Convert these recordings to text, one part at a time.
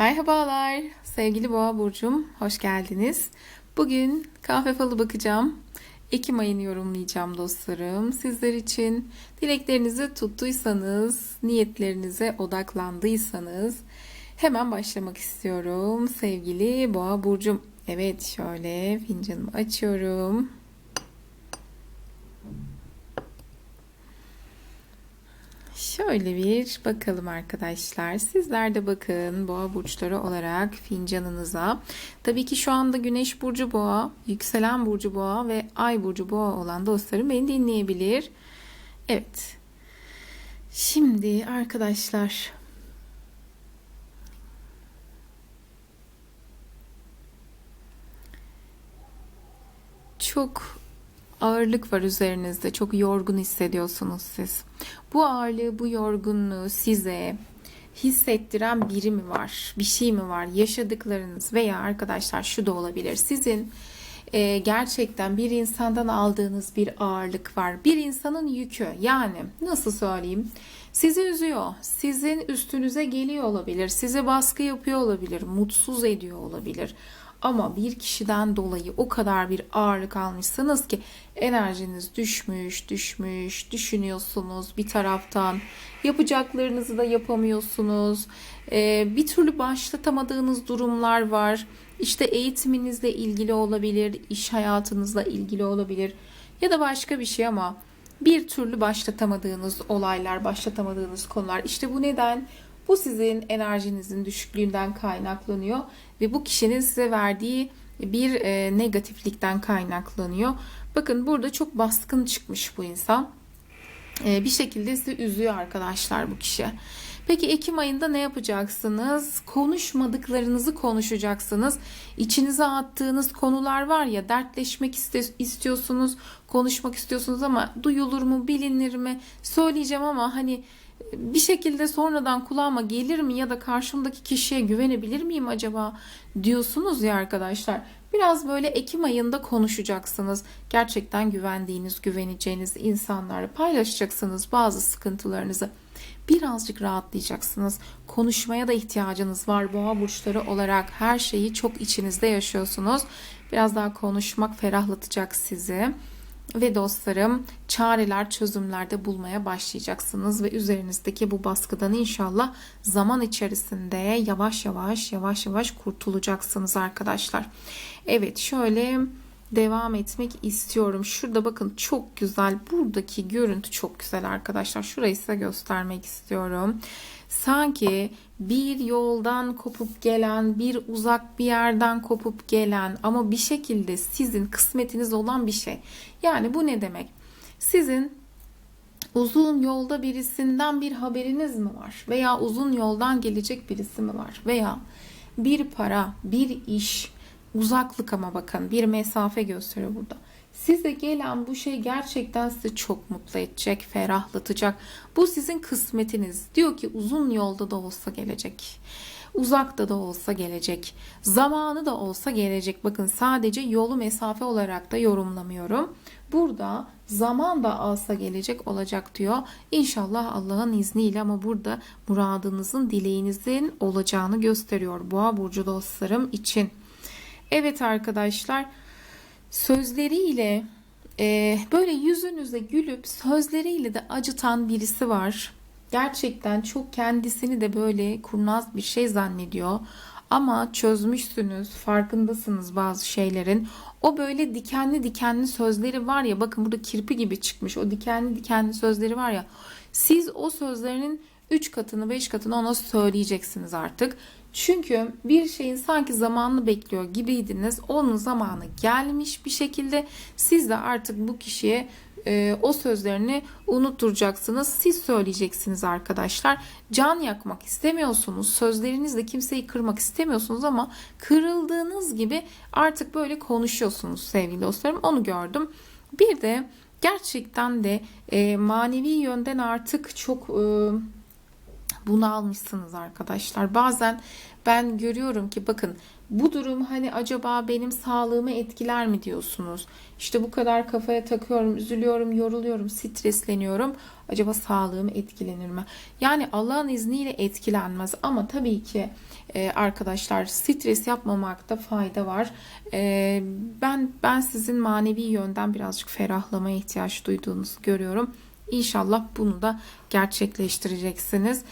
Merhabalar sevgili Boğa Burcum, hoş geldiniz. Bugün kahve falı bakacağım. Ekim ayını yorumlayacağım dostlarım. Sizler için dileklerinizi tuttuysanız, niyetlerinize odaklandıysanız hemen başlamak istiyorum sevgili Boğa Burcum. Evet şöyle fincanımı açıyorum. Şöyle bir bakalım arkadaşlar. Sizler de bakın boğa burçları olarak fincanınıza. Tabii ki şu anda güneş burcu boğa, yükselen burcu boğa ve ay burcu boğa olan dostlarım beni dinleyebilir. Evet. Şimdi arkadaşlar çok ağırlık var üzerinizde. Çok yorgun hissediyorsunuz siz. Bu ağırlığı, bu yorgunluğu size hissettiren biri mi var? Bir şey mi var? Yaşadıklarınız veya arkadaşlar şu da olabilir. Sizin e, gerçekten bir insandan aldığınız bir ağırlık var. Bir insanın yükü. Yani nasıl söyleyeyim? Sizi üzüyor. Sizin üstünüze geliyor olabilir. Size baskı yapıyor olabilir. Mutsuz ediyor olabilir. Ama bir kişiden dolayı o kadar bir ağırlık almışsınız ki enerjiniz düşmüş, düşmüş, düşünüyorsunuz bir taraftan. Yapacaklarınızı da yapamıyorsunuz. Ee, bir türlü başlatamadığınız durumlar var. İşte eğitiminizle ilgili olabilir, iş hayatınızla ilgili olabilir ya da başka bir şey ama bir türlü başlatamadığınız olaylar, başlatamadığınız konular. İşte bu neden bu sizin enerjinizin düşüklüğünden kaynaklanıyor ve bu kişinin size verdiği bir e, negatiflikten kaynaklanıyor. Bakın burada çok baskın çıkmış bu insan. E, bir şekilde sizi üzüyor arkadaşlar bu kişi. Peki Ekim ayında ne yapacaksınız? Konuşmadıklarınızı konuşacaksınız. İçinize attığınız konular var ya dertleşmek istiyorsunuz, konuşmak istiyorsunuz ama duyulur mu, bilinir mi? Söyleyeceğim ama hani bir şekilde sonradan kulağıma gelir mi ya da karşımdaki kişiye güvenebilir miyim acaba diyorsunuz ya arkadaşlar. Biraz böyle Ekim ayında konuşacaksınız. Gerçekten güvendiğiniz, güveneceğiniz insanlarla paylaşacaksınız bazı sıkıntılarınızı. Birazcık rahatlayacaksınız. Konuşmaya da ihtiyacınız var. Boğa burçları olarak her şeyi çok içinizde yaşıyorsunuz. Biraz daha konuşmak ferahlatacak sizi ve dostlarım çareler, çözümlerde bulmaya başlayacaksınız ve üzerinizdeki bu baskıdan inşallah zaman içerisinde yavaş yavaş yavaş yavaş kurtulacaksınız arkadaşlar. Evet şöyle devam etmek istiyorum. Şurada bakın çok güzel. Buradaki görüntü çok güzel arkadaşlar. Şurayı size göstermek istiyorum. Sanki bir yoldan kopup gelen, bir uzak bir yerden kopup gelen ama bir şekilde sizin kısmetiniz olan bir şey. Yani bu ne demek? Sizin uzun yolda birisinden bir haberiniz mi var? Veya uzun yoldan gelecek birisi mi var? Veya bir para, bir iş, uzaklık ama bakın bir mesafe gösteriyor burada. Size gelen bu şey gerçekten sizi çok mutlu edecek, ferahlatacak. Bu sizin kısmetiniz. Diyor ki uzun yolda da olsa gelecek. Uzakta da olsa gelecek. Zamanı da olsa gelecek. Bakın sadece yolu mesafe olarak da yorumlamıyorum. Burada zaman da alsa gelecek olacak diyor. İnşallah Allah'ın izniyle ama burada muradınızın, dileğinizin olacağını gösteriyor. Boğa burcu dostlarım için. Evet arkadaşlar sözleriyle e, böyle yüzünüze gülüp sözleriyle de acıtan birisi var. Gerçekten çok kendisini de böyle kurnaz bir şey zannediyor. Ama çözmüşsünüz, farkındasınız bazı şeylerin. O böyle dikenli dikenli sözleri var ya, bakın burada kirpi gibi çıkmış. O dikenli dikenli sözleri var ya. Siz o sözlerinin 3 katını 5 katını ona söyleyeceksiniz artık. Çünkü bir şeyin sanki zamanını bekliyor gibiydiniz. Onun zamanı gelmiş bir şekilde siz de artık bu kişiye e, o sözlerini unutturacaksınız. Siz söyleyeceksiniz arkadaşlar. Can yakmak istemiyorsunuz. Sözlerinizle kimseyi kırmak istemiyorsunuz ama kırıldığınız gibi artık böyle konuşuyorsunuz sevgili dostlarım. Onu gördüm. Bir de gerçekten de e, manevi yönden artık çok... E, bunu almışsınız arkadaşlar. Bazen ben görüyorum ki bakın bu durum hani acaba benim sağlığımı etkiler mi diyorsunuz? İşte bu kadar kafaya takıyorum, üzülüyorum, yoruluyorum, stresleniyorum. Acaba sağlığım etkilenir mi? Yani Allah'ın izniyle etkilenmez ama tabii ki e, arkadaşlar stres yapmamakta fayda var. E, ben ben sizin manevi yönden birazcık ferahlamaya ihtiyaç duyduğunuzu görüyorum. İnşallah bunu da gerçekleştireceksiniz.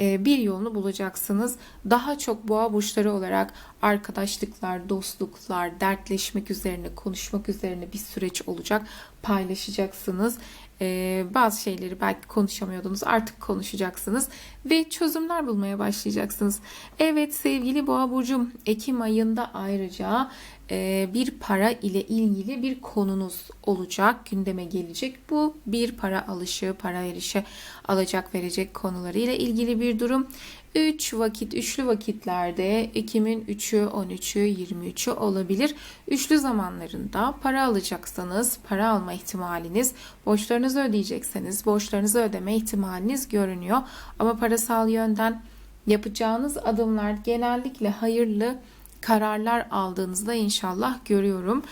E, bir yolunu bulacaksınız. Daha çok boğa burçları olarak arkadaşlıklar, dostluklar, dertleşmek üzerine, konuşmak üzerine bir süreç olacak. Paylaşacaksınız. E, bazı şeyleri belki konuşamıyordunuz artık konuşacaksınız ve çözümler bulmaya başlayacaksınız. Evet sevgili boğa burcum Ekim ayında ayrıca e, bir para ile ilgili bir konunuz olacak gündeme gelecek. Bu bir para alışı, para verişi, alacak verecek konuları ile ilgili bir durum. 3 vakit, üçlü vakitlerde Ekim'in 3'ü, 13'ü, 23'ü olabilir. Üçlü zamanlarında para alacaksanız, para alma ihtimaliniz, borçlarınızı ödeyecekseniz, borçlarınızı ödeme ihtimaliniz görünüyor. Ama parasal yönden yapacağınız adımlar genellikle hayırlı kararlar aldığınızda inşallah görüyorum.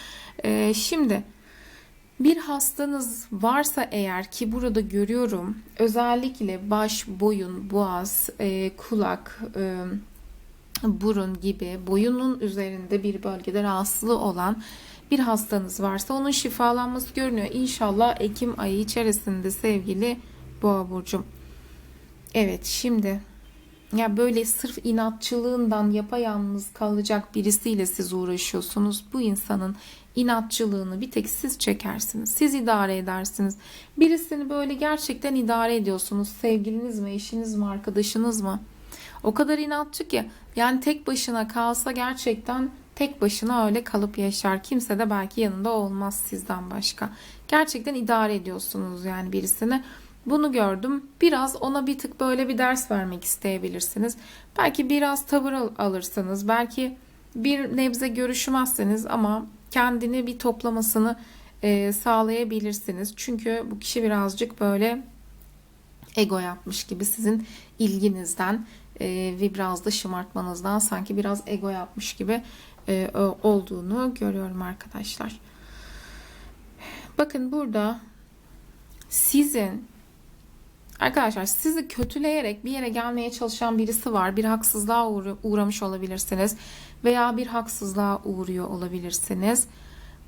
Ee, şimdi bir hastanız varsa eğer ki burada görüyorum özellikle baş, boyun, boğaz, e, kulak, e, burun gibi boyunun üzerinde bir bölgede rahatsızlığı olan bir hastanız varsa onun şifalanması görünüyor. İnşallah Ekim ayı içerisinde sevgili Boğa burcum. Evet şimdi ya böyle sırf inatçılığından yapayalnız kalacak birisiyle siz uğraşıyorsunuz. Bu insanın inatçılığını bir tek siz çekersiniz. Siz idare edersiniz. Birisini böyle gerçekten idare ediyorsunuz. Sevgiliniz mi, eşiniz mi, arkadaşınız mı? O kadar inatçı ki yani tek başına kalsa gerçekten tek başına öyle kalıp yaşar. Kimse de belki yanında olmaz sizden başka. Gerçekten idare ediyorsunuz yani birisini. Bunu gördüm. Biraz ona bir tık böyle bir ders vermek isteyebilirsiniz. Belki biraz tavır alırsınız. Belki bir nebze görüşmezseniz ama kendini bir toplamasını e, sağlayabilirsiniz. Çünkü bu kişi birazcık böyle ego yapmış gibi sizin ilginizden e, ve biraz da şımartmanızdan sanki biraz ego yapmış gibi e, olduğunu görüyorum arkadaşlar. Bakın burada sizin Arkadaşlar sizi kötüleyerek bir yere gelmeye çalışan birisi var. Bir haksızlığa uğramış olabilirsiniz veya bir haksızlığa uğruyor olabilirsiniz.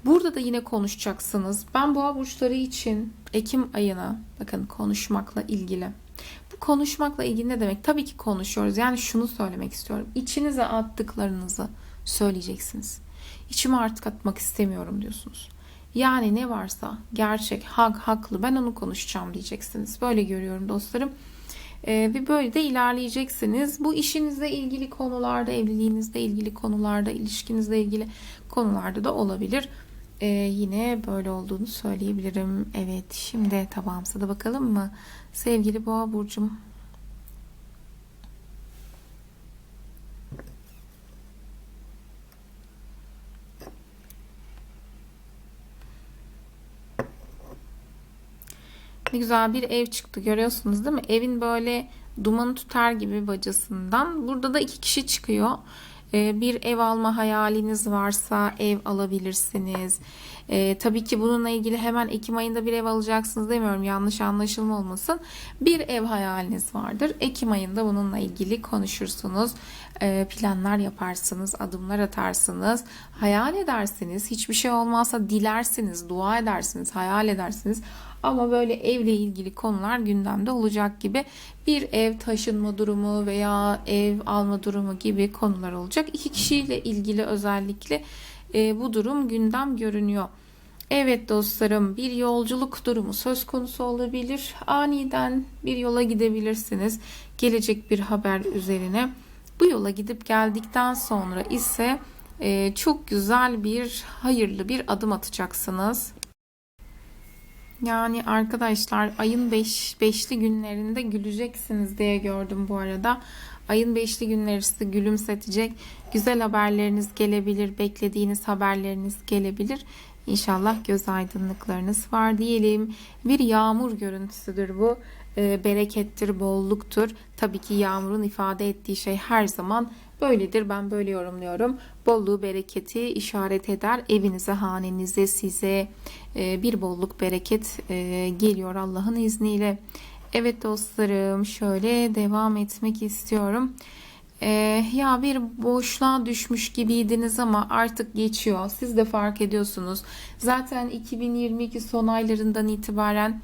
Burada da yine konuşacaksınız. Ben boğa burçları için Ekim ayına bakın konuşmakla ilgili. Bu konuşmakla ilgili ne demek? Tabii ki konuşuyoruz. Yani şunu söylemek istiyorum. İçinize attıklarınızı söyleyeceksiniz. İçime artık atmak istemiyorum diyorsunuz. Yani ne varsa gerçek, hak, haklı ben onu konuşacağım diyeceksiniz. Böyle görüyorum dostlarım. Ee, ve böyle de ilerleyeceksiniz. Bu işinizle ilgili konularda, evliliğinizle ilgili konularda, ilişkinizle ilgili konularda da olabilir. Ee, yine böyle olduğunu söyleyebilirim. Evet şimdi tabağımıza da bakalım mı? Sevgili Boğa Burcum Ne güzel bir ev çıktı görüyorsunuz değil mi? Evin böyle dumanı tutar gibi bacasından. Burada da iki kişi çıkıyor. Ee, bir ev alma hayaliniz varsa ev alabilirsiniz. Ee, tabii ki bununla ilgili hemen Ekim ayında bir ev alacaksınız demiyorum. Yanlış anlaşılma olmasın. Bir ev hayaliniz vardır. Ekim ayında bununla ilgili konuşursunuz. Ee, planlar yaparsınız. Adımlar atarsınız. Hayal edersiniz. Hiçbir şey olmazsa dilersiniz. Dua edersiniz. Hayal edersiniz. Ama böyle evle ilgili konular gündemde olacak gibi bir ev taşınma durumu veya ev alma durumu gibi konular olacak. İki kişiyle ilgili özellikle e, bu durum gündem görünüyor. Evet dostlarım bir yolculuk durumu söz konusu olabilir. Aniden bir yola gidebilirsiniz. Gelecek bir haber üzerine. Bu yola gidip geldikten sonra ise e, çok güzel bir hayırlı bir adım atacaksınız. Yani arkadaşlar ayın 5 beş, beşli günlerinde güleceksiniz diye gördüm bu arada. Ayın beşli günleri sizi gülümsetecek. Güzel haberleriniz gelebilir. Beklediğiniz haberleriniz gelebilir. İnşallah göz aydınlıklarınız var diyelim. Bir yağmur görüntüsüdür bu. e, berekettir, bolluktur. Tabii ki yağmurun ifade ettiği şey her zaman böyledir. Ben böyle yorumluyorum. Bolluğu, bereketi işaret eder. Evinize, hanenize, size e, bir bolluk, bereket e, geliyor Allah'ın izniyle. Evet dostlarım, şöyle devam etmek istiyorum. Ee, ya bir boşluğa düşmüş gibiydiniz ama artık geçiyor. Siz de fark ediyorsunuz. Zaten 2022 son aylarından itibaren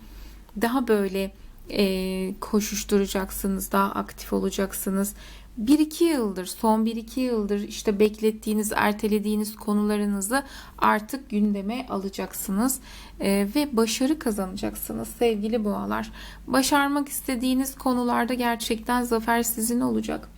daha böyle e, koşuşturacaksınız, daha aktif olacaksınız. 1-2 yıldır, son 1-2 yıldır işte beklettiğiniz, ertelediğiniz konularınızı artık gündeme alacaksınız E, ve başarı kazanacaksınız sevgili boğalar. Başarmak istediğiniz konularda gerçekten zafer sizin olacak.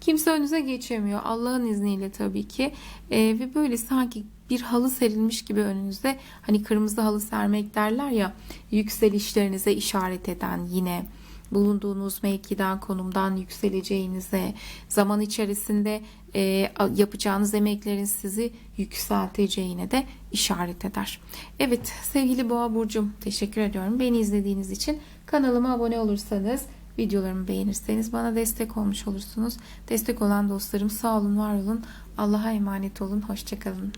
Kimse önünüze geçemiyor. Allah'ın izniyle tabii ki. Ee, ve böyle sanki bir halı serilmiş gibi önünüzde hani kırmızı halı sermek derler ya yükselişlerinize işaret eden yine bulunduğunuz mevkiden konumdan yükseleceğinize zaman içerisinde e, yapacağınız emeklerin sizi yükselteceğine de işaret eder. Evet sevgili Boğa Burcum teşekkür ediyorum. Beni izlediğiniz için kanalıma abone olursanız Videolarımı beğenirseniz bana destek olmuş olursunuz. Destek olan dostlarım sağ olun, var olun. Allah'a emanet olun. Hoşçakalın.